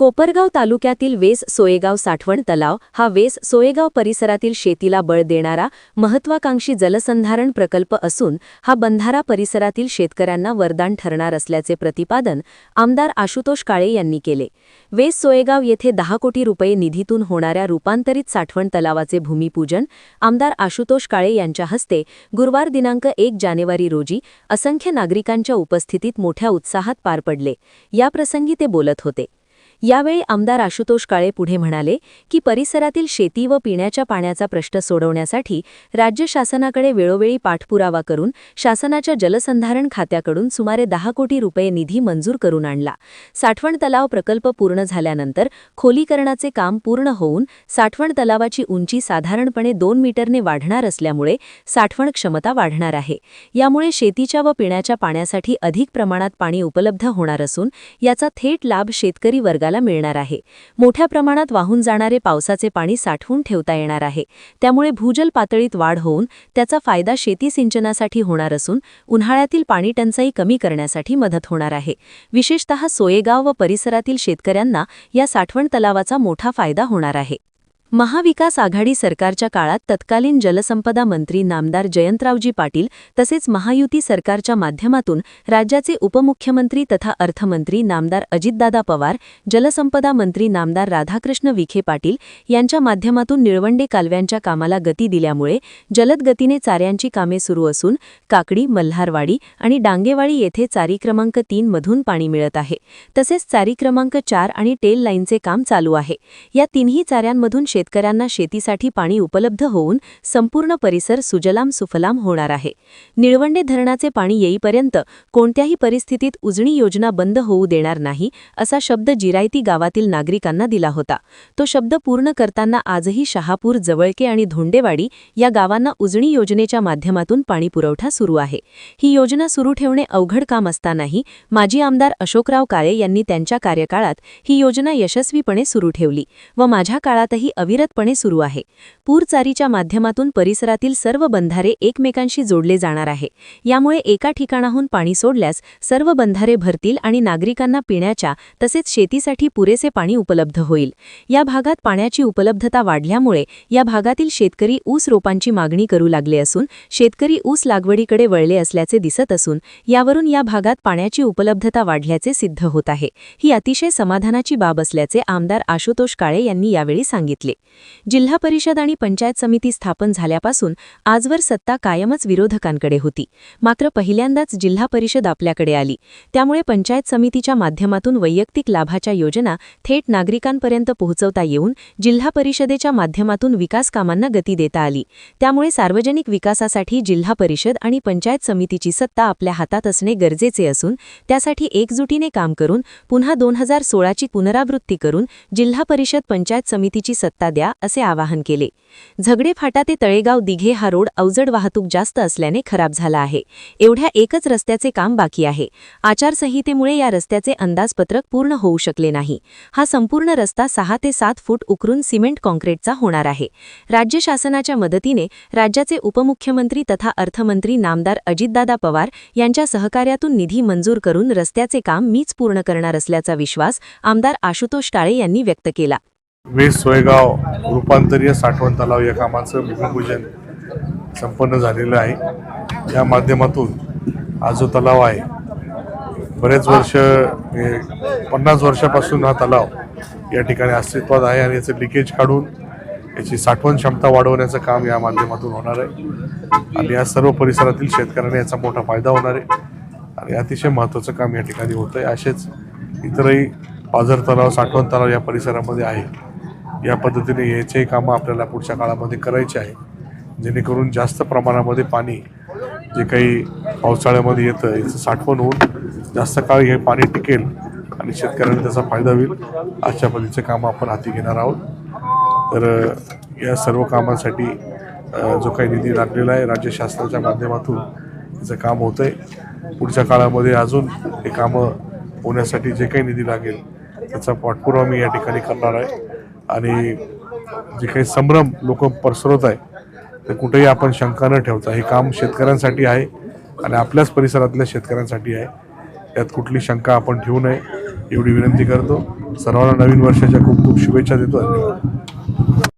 कोपरगाव तालुक्यातील वेस सोयेगाव साठवण तलाव हा वेस सोयेगाव परिसरातील शेतीला बळ देणारा महत्वाकांक्षी जलसंधारण प्रकल्प असून हा बंधारा परिसरातील शेतकऱ्यांना वरदान ठरणार असल्याचे प्रतिपादन आमदार आशुतोष काळे यांनी केले. वेस सोयेगाव येथे दहा कोटी रुपये निधीतून होणाऱ्या रूपांतरित साठवण तलावाचे भूमिपूजन आमदार आशुतोष काळे यांच्या हस्ते गुरुवार दिनांक एक जानेवारी रोजी असंख्य नागरिकांच्या उपस्थितीत मोठ्या उत्साहात पार पडले. याप्रसंगी ते बोलत होते. यावेळी आमदार आशुतोष काळे पुढे म्हणाले की परिसरातील शेती व पिण्याच्या पाण्याचा प्रश्न सोडवण्यासाठी राज्य शासनाकडे वेळोवेळी पाठपुरावा करून शासनाच्या जलसंधारण खात्याकडून सुमारे दहा कोटी रुपये निधी मंजूर करून आणला. साठवण तलाव प्रकल्प पूर्ण झाल्यानंतर खोलीकरणाचे काम पूर्ण होऊन साठवण तलावाची उंची साधारणपणे दोन मीटरने वाढणार असल्यामुळे साठवण क्षमता वाढणार आहे. यामुळे शेतीच्या व पिण्याच्या पाण्यासाठी अधिक प्रमाणात पाणी उपलब्ध होणार असून याचा थेट लाभ शेतकरी वर्गाला मिळणार आहे. मोठ्या प्रमाणात वाहून जाणारे पावसाचे पाणी साठवून ठेवता येणार आहे. त्यामुळे भूजल पातळीत वाढ होऊन त्याचा फायदा शेती सिंचनासाठी होणार असून उन्हाळ्यातील पाणीटंचाई कमी करण्यासाठी मदत होणार आहे. विशेषतः सोयेगाव व परिसरातील शेतकऱ्यांना या साठवण तलावाचा मोठा फायदा होणार आहे. महाविकास आघाडी सरकारच्या काळात तत्कालीन जलसंपदा मंत्री नामदार जयंतरावजी पाटील तसेच महायुती सरकारच्या माध्यमातून राज्याचे उपमुख्यमंत्री तथा अर्थमंत्री नामदार अजितदादा पवार जलसंपदा मंत्री नामदार राधाकृष्ण विखे पाटील यांच्या माध्यमातून निळवंडे कालव्यांच्या कामाला गती दिल्यामुळे जलद गतीने चाऱ्यांची कामे सुरू असून काकडी मल्हारवाडी आणि डांगेवाडी येथे चारी क्रमांक तीन मधून पाणी मिळत आहे. तसेच चारी क्रमांक चार आणि टेल लाईनचे काम चालू आहे. या तिन्ही चाऱ्यांमधून शेतकऱ्यांना शेतीसाठी पाणी उपलब्ध होऊन संपूर्ण परिसर सुजलाम सुफलाम होणार आहे. निळवंडे धरणाचे पाणी येईपर्यंत कोणत्याही परिस्थितीत उजणी योजना बंद होऊ देणार नाही असा शब्द जिरायती गावातील नागरिकांना दिला होता. तो शब्द पूर्ण करताना आजही शहापूर जवळके आणि धोंडेवाडी या गावांना उजणी योजनेच्या माध्यमातून पाणी पुरवठा सुरू आहे. ही योजना सुरू ठेवणे अवघड काम असतानाही माजी आमदार अशोकराव काळे यांनी त्यांच्या कार्यकाळात ही योजना यशस्वीपणे सुरू ठेवली व माझ्या काळातही अविरतपणे सुरू आहे. पूरचारीच्या माध्यमातून परिसरातील सर्व बंधारे एकमेकांशी जोडले जाणार आहे. यामुळे एका ठिकाणाहून पाणी सोडल्यास सर्व बंधारे भरतील आणि नागरिकांना पिण्याच्या तसेच शेतीसाठी पुरेसे पाणी उपलब्ध होईल. या भागात पाण्याची उपलब्धता वाढल्यामुळे या भागातील शेतकरी ऊस रोपांची मागणी करू लागले असून शेतकरी ऊस लागवडीकडे वळले असल्याचे दिसत असून यावरून या भागात पाण्याची उपलब्धता वाढल्याचे सिद्ध होत आहे. ही अतिशय समाधानाची बाब असल्याचे आमदार आशुतोष काळे यांनी यावेळी सांगितले. जिल्हा परिषद आणि पंचायत समिती स्थापन झाल्यापासून आजवर सत्ता कायमच विरोधकांकडे होती. मात्र पहिल्यांदाच जिल्हा परिषद आपल्याकडे आली. त्यामुळे पंचायत समितीच्या माध्यमातून वैयक्तिक लाभाच्या योजना थेट नागरिकांपर्यंत पोहोचवता येऊन जिल्हा परिषदेच्या माध्यमातून विकास कामांना गती देता आली. त्यामुळे सार्वजनिक विकासासाठी जिल्हा परिषद आणि पंचायत समितीची सत्ता आपल्या हातात असणे गरजेचे असून त्यासाठी एकजुटीने काम करून पुन्हा दोन हजार सोळाची पुनरावृत्ती करून जिल्हा परिषद पंचायत समितीची सत्ता द्या असे आवाहन केले. झगडे फाटा ते तळेगाव दिघे हा रोड अवजड वाहतूक जास्त असल्याने खराब झाला आहे. एवढ्या एकच रस्त्याचे काम बाकी आहे. आचारसंहितेमुळे या रस्त्याचे अंदाजपत्रक पूर्ण होऊ शकले नाही. हा संपूर्ण रस्ता सहा ते सात फूट उकरून सिमेंट कॉन्क्रीटचा होणार आहे. राज्य शासनाच्या मदतीने राज्याचे उपमुख्यमंत्री तथा अर्थमंत्री नामदार अजितदादा पवार यांच्या सहकार्यातून निधी मंजूर करून रस्त्याचे काम मीच पूर्ण करणार असल्याचा विश्वास आमदार आशुतोष टाळे यांनी व्यक्त केला. वेस सोयगाव रूपांतरीय साठवण तलाव या कामाचं भूमिपूजन संपन्न झालेलं आहे. या माध्यमातून हा जो तलाव आहे बरेच वर्ष हे पन्नास वर्षापासून हा तलाव या ठिकाणी अस्तित्वात आहे आणि याचं लिकेज काढून याची साठवण क्षमता वाढवण्याचं काम या माध्यमातून होणार आहे. आणि या सर्व परिसरातील शेतकऱ्यांना याचा मोठा फायदा होणार आहे. आणि अतिशय महत्त्वाचं काम या ठिकाणी होतं आहे असेच इतरही पाझर तलाव साठवण तलाव या परिसरामध्ये आहे. या पद्धतीने याचेही कामं आपल्याला पुढच्या काळामध्ये करायचे आहे. जेणेकरून जास्त प्रमाणामध्ये पाणी जे काही पावसाळ्यामध्ये येतं याचं साठवण होऊन जास्त काळ हे पाणी टिकेल आणि शेतकऱ्यांना त्याचा फायदा होईल अशा पद्धतीचे कामं आपण हाती घेणार आहोत. तर या सर्व कामांसाठी जो काही निधी लागलेला आहे राज्य शासनाच्या माध्यमातून याचं काम होतं आहे पुढच्या काळामध्ये अजून हे कामं होण्यासाठी जे काही निधी लागेल त्याचा पाठपुरावा मी या ठिकाणी करणार आहे. आणि जे काही संभ्रम लोक पसरवत आहे ते कुठेही आपण शंका न ठेवता हे काम शेतकऱ्यांसाठी आहे आणि आपल्याच परिसरातल्या शेतकऱ्यांसाठी आहे. यात कुठली शंका आपण ठेवू नये एवढी विनंती करतो. सर्वांना नवीन वर्षाच्या खूप खूप शुभेच्छा देतो. धन्यवाद.